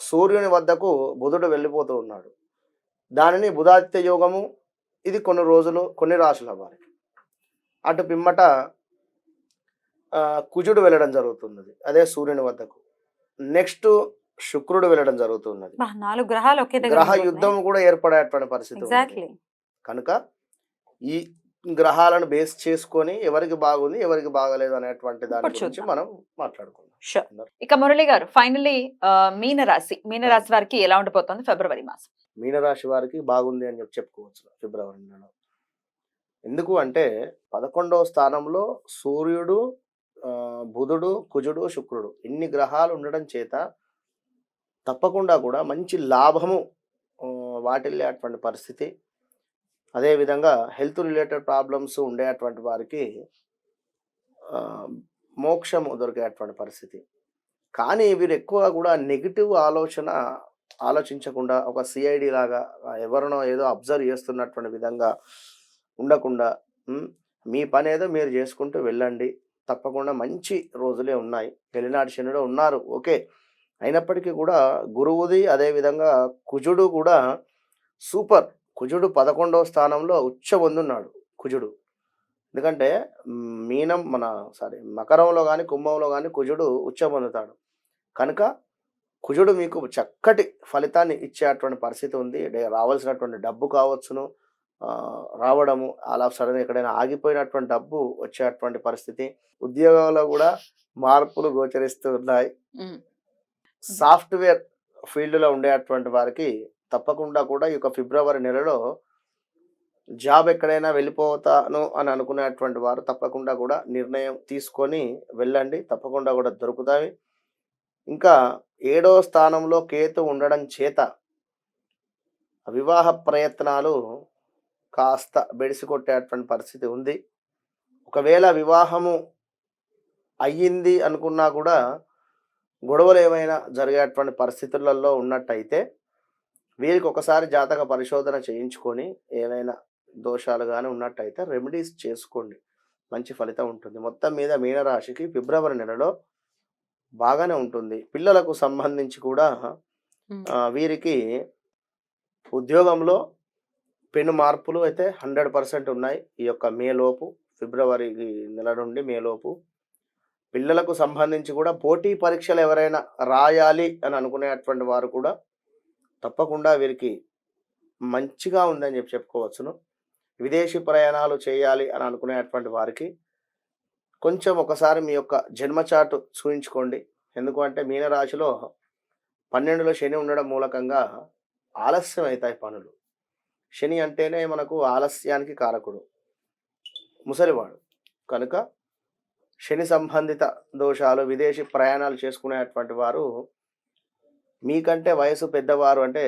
సూర్యుని వద్దకు బుధుడు వెళ్ళిపోతూ ఉన్నాడు. దానిని బుధాదిత్య యోగము ఇది కొన్ని రోజులు కొన్ని రాశుల వారికి. అటు పిమ్మట కుజుడు వెళ్ళడం జరుగుతున్నది అదే సూర్యుని వద్దకు. నెక్స్ట్ శుక్రుడు వెళ్ళడం జరుగుతున్నది. నాలుగు గ్రహాలు ఒకే గ్రహ యుద్ధం కూడా ఏర్పడేటువంటి పరిస్థితి కనుక ఈ గ్రహాలను బేస్ చేసుకొని ఎవరికి బాగుంది ఎవరికి బాగలేదు అనేటువంటి దాని గురించి. మనం మాట్లాడుకుందాం. షూర్ ఇక మురళి గారు ఫైనలీ మీన రాశి మీన రాశి వారికి ఎలా ఉండిపోతుంది ఫిబ్రవరి మాసం? మీనరాశి వారికి బాగుంది అని చెప్పి చెప్పుకోవచ్చు ఫిబ్రవరి నెలలో. ఎందుకు అంటే పదకొండవ స్థానంలో సూర్యుడు బుధుడు కుజుడు శుక్రుడు ఇన్ని గ్రహాలు ఉండడం చేత తప్పకుండా కూడా మంచి లాభము ఆ, వాటిల్లేటువంటి పరిస్థితి. అదేవిధంగా హెల్త్ రిలేటెడ్ ప్రాబ్లమ్స్ ఉండేటువంటి వారికి మోక్షము దొరికేటువంటి పరిస్థితి. కానీ వీరు ఎక్కువ కూడా నెగిటివ్ ఆలోచన ఆలోచించకుండా ఒక సిఐడి లాగా ఎవరినో ఏదో అబ్జర్వ్ చేస్తున్నటువంటి విధంగా ఉండకుండా మీ పని ఏదో మీరు చేసుకుంటూ వెళ్ళండి. తప్పకుండా మంచి రోజులే ఉన్నాయి. పెళ్ళినాటి శనుడు ఉన్నారు. ఓకే. అయినప్పటికీ కూడా గురువుది అదేవిధంగా కుజుడు కూడా సూపర్. కుజుడు పదకొండవ స్థానంలో ఉచ్చ పొందున్నాడు కుజుడు. ఎందుకంటే మీనం మన సారీ మకరంలో కానీ కుంభంలో కానీ కుజుడు ఉచ్చ పొందుతాడు. కనుక కుజుడు మీకు చక్కటి ఫలితాన్ని ఇచ్చేటువంటి పరిస్థితి ఉంది. రావాల్సినటువంటి డబ్బు కావచ్చును. రావడము అలా సడన్ ఎక్కడైనా ఆగిపోయినటువంటి డబ్బు వచ్చేటువంటి పరిస్థితి. ఉద్యోగంలో కూడా మార్పులు గోచరిస్తూ ఉన్నాయి ఉమ్. సాఫ్ట్వేర్ ఫీల్డ్లో ఉండేటువంటి వారికి తప్పకుండా కూడా ఈ యొక్క ఫిబ్రవరి నెలలో జాబ్ ఎక్కడైనా వెళ్ళిపోతాను అని అనుకునేటువంటి వారు తప్పకుండా కూడా నిర్ణయం తీసుకొని వెళ్ళండి. తప్పకుండా కూడా దొరుకుతాయి. ఇంకా ఏడో స్థానంలో కేతు ఉండడం చేత వివాహ ప్రయత్నాలు కాస్త బెడిసికొట్టేటువంటి పరిస్థితి ఉంది. ఒకవేళ వివాహము అయ్యింది అనుకున్నా కూడా గొడవలు ఏమైనా జరిగేటువంటి పరిస్థితులలో ఉన్నట్టయితే వీరికి ఒకసారి జాతక పరిశోధన చేయించుకొని ఏమైనా దోషాలు కానీ ఉన్నట్టయితే రెమెడీస్ చేసుకోండి. మంచి ఫలితం ఉంటుంది. మొత్తం మీద మీనరాశికి ఫిబ్రవరి నెలలో బాగానే ఉంటుంది. పిల్లలకు సంబంధించి కూడా వీరికి ఉద్యోగంలో పెను మార్పులు అయితే హండ్రెడ్ పర్సెంట్ ఉన్నాయి. ఈ యొక్క మే లోపు ఫిబ్రవరి నెల నుండి మే లోపు. పిల్లలకు సంబంధించి కూడా పోటీ పరీక్షలు ఎవరైనా రాయాలి అని అనుకునేటువంటి వారు కూడా తప్పకుండా వీరికి మంచిగా ఉందని చెప్పి చెప్పుకోవచ్చును. విదేశీ ప్రయాణాలు చేయాలి అని అనుకునేటువంటి వారికి కొంచెం ఒకసారి మీ యొక్క జన్మచాటు చూయించుకోండి. ఎందుకంటే మీనరాశిలో పన్నెండులో శని ఉండడం మూలకంగా ఆలస్యం అవుతాయి పనులు. శని అంటేనే మనకు ఆలస్యానికి కారకుడు ముసలివాడు. కనుక శని సంబంధిత దోషాలు విదేశీ ప్రయాణాలు చేసుకునేటువంటి వారు మీకంటే వయసు పెద్దవారు అంటే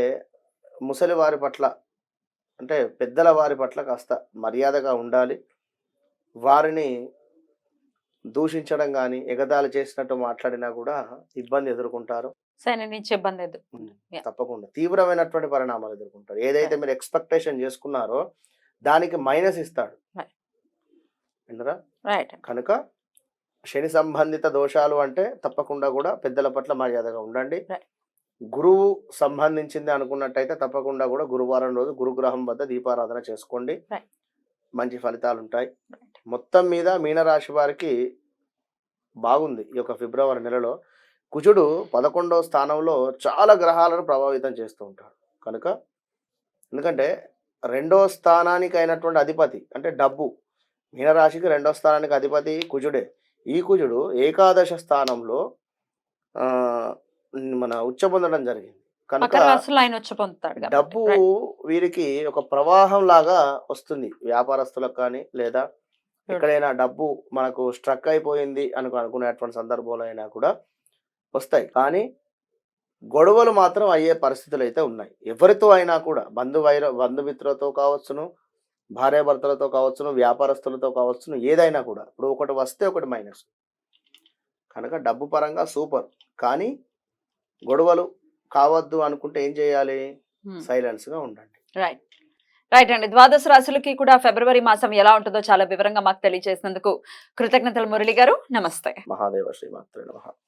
ముసలివారి పట్ల అంటే పెద్దల వారి పట్ల కాస్త మర్యాదగా ఉండాలి. వారిని దూషించడం కానీ ఎగతాళి చేసినట్టు మాట్లాడినా కూడా ఇబ్బంది ఎదుర్కొంటారు. నుంచి ఇబ్బంది. తప్పకుండా. తీవ్రమైనటువంటి పరిణామాలు ఎదుర్కొంటారు. ఏదైతే మీరు ఎక్స్పెక్టేషన్ చేసుకున్నారో దానికి మైనస్ ఇస్తాడు. కనుక శని సంబంధిత దోషాలు అంటే తప్పకుండా కూడా పెద్దల పట్ల మర్యాదగా ఉండండి. గురువు సంబంధించింది అనుకున్నట్టయితే తప్పకుండా కూడా గురువారం రోజు గురుగ్రహం వద్ద దీపారాధన చేసుకోండి. మంచి ఫలితాలు ఉంటాయి. మొత్తం మీద మీనరాశి వారికి బాగుంది ఈ యొక్క ఫిబ్రవరి నెలలో. కుజుడు పదకొండవ స్థానంలో చాలా గ్రహాలను ప్రభావితం చేస్తూ ఉంటాడు. కనుక ఎందుకంటే రెండో స్థానానికి అయినటువంటి అధిపతి అంటే డబ్బు మీనరాశికి రెండో స్థానానికి అధిపతి కుజుడే. ఈ కుజుడు ఏకాదశ స్థానంలో మన ఉచ్చ పొందడం జరిగింది. కనుక ఆయన వచ్చి పొందుతాడు కాబట్టి. డబ్బు. వీరికి ఒక ప్రవాహం లాగా వస్తుంది. వ్యాపారస్తులకు కానీ లేదా ఎక్కడైనా డబ్బు మనకు స్ట్రక్ అయిపోయింది అనుకు అనుకునేటువంటి సందర్భంలో అయినా కూడా వస్తాయి. కానీ గొడవలు మాత్రం అయ్యే పరిస్థితులు అయితే ఉన్నాయి. ఎవరితో అయినా కూడా బంధు వైర బంధుమిత్రులతో కావచ్చును భార్యాభర్తలతో కావచ్చును వ్యాపారస్తులతో కావచ్చును ఏదైనా కూడా. ఇప్పుడు ఒకటి వస్తే ఒకటి మైనస్. కనుక డబ్బు పరంగా సూపర్. కానీ గొడవలు కావద్దు అనుకుంటే ఏం చేయాలి. సైలెన్స్గా ఉండండి. రైట్. రైట్ అండి. ద్వాదశ రాశులకి కూడా ఫిబ్రవరి మాసం ఎలా ఉంటుందో చాలా వివరంగా మాకు తెలియజేసినందుకు కృతజ్ఞతలు మురళి గారు. నమస్తే. మహాదేవ శ్రీమాత్రే నమః.